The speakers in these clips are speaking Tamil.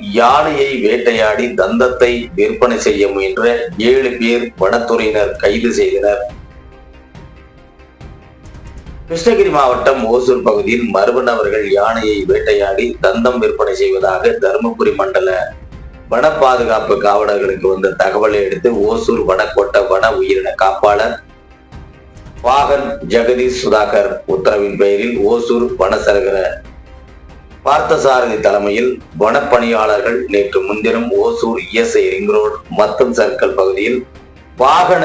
யானையை வேட்டையாடி தந்தத்தை விற்பனை செய்ய முயன்ற ஏழு பேர் வனத்துறையினர் கைது செய்தனர். கிருஷ்ணகிரி மாவட்டம் ஓசூர் பகுதியில் மர்ம நபர்கள் யானையை வேட்டையாடி தந்தம் விற்பனை செய்வதாக தருமபுரி மண்டல வன பாதுகாப்பு காவலர்களுக்கு வந்த தகவலை அடுத்து ஓசூர் வனக்கோட்ட வன உயிரின காப்பாளர் வாகன் ஜெகதீஷ் சுதாகர் உத்தரவின் பெயரில் ஓசூர் வனசரகர பார்த்தசாரதி தலைமையில் வனப்பணியாளர்கள் நேற்று முன்தினம் ஓசூர் இஎஸ்ஐ ரிங் ரோடு மத்தம் சர்க்கிள் பகுதியில் வாகன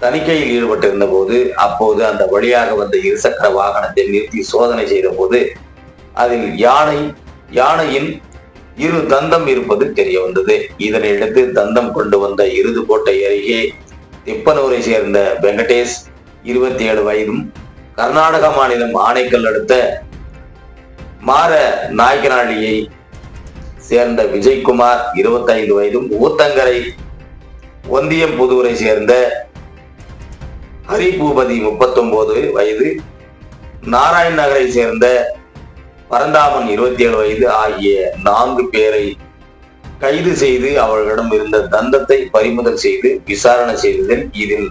தணிக்கையில் ஈடுபட்டிருந்த போது அப்போது அந்த வழியாக வந்த இருசக்கர வாகனத்தை நிறுத்தி சோதனை செய்த போது அதில் யானை யானையின் இரு தந்தம் இருப்பது தெரிய வந்தது. இதனையடுத்து தந்தம் கொண்டு வந்த இருதுக்கோட்டை அருகே திப்பனூரை சேர்ந்த வெங்கடேஷ் இருபத்தி ஏழு வயதும் கர்நாடக மாநிலம் ஆணைக்கல் அடுத்த மாற நாயக்கனாளியை சேர்ந்த விஜய்குமார் இருபத்தைந்து வயதும் ஊத்தங்கரை ஒந்தியம் புதூரை சேர்ந்த ஹரிபூபதி முப்பத்தொன்பது வயது நாராயண் நகரை சேர்ந்த பரந்தாமன் இருபத்தி ஏழு வயது ஆகிய நான்கு பேரை கைது செய்து அவர்களிடம் இருந்த தந்தத்தை பறிமுதல் செய்து விசாரணை செய்ததில் இதில்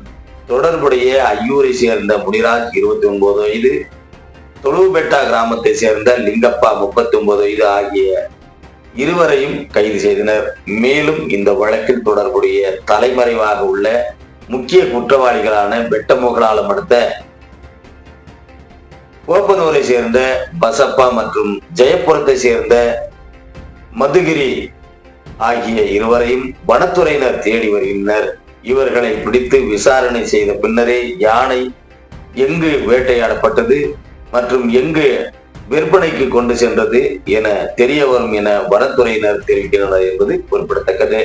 தொடர்புடைய ஐயூரை சேர்ந்த முனிராஜ் இருபத்தி ஒன்பது வயது தொழுவுபெட்டா கிராமத்தை சேர்ந்த லிங்கப்பா முப்பத்தி ஒன்பது வயது ஆகிய இருவரையும் கைது செய்தனர். மேலும் இந்த வழக்கில் தொடர்புடைய தலைமறைவாக உள்ள முக்கிய குற்றவாளிகளான வெட்டமுகலாலம் அடுத்த கோப்பனூரை சேர்ந்த பசப்பா மற்றும் ஜெயபுரத்தை சேர்ந்த மதுகிரி ஆகிய இருவரையும் வனத்துறையினர் தேடி வருகின்றனர். இவர்களை பிடித்து விசாரணை செய்த பின்னரே யானை எங்கு வேட்டையாடப்பட்டது? மற்றும் எங்கு விற்பனைக்கு கொண்டு சென்றது என தெரிய வரும் என வனத்துறையினர் தெரிவிக்கின்றனர் என்பது குறிப்பிடத்தக்கது.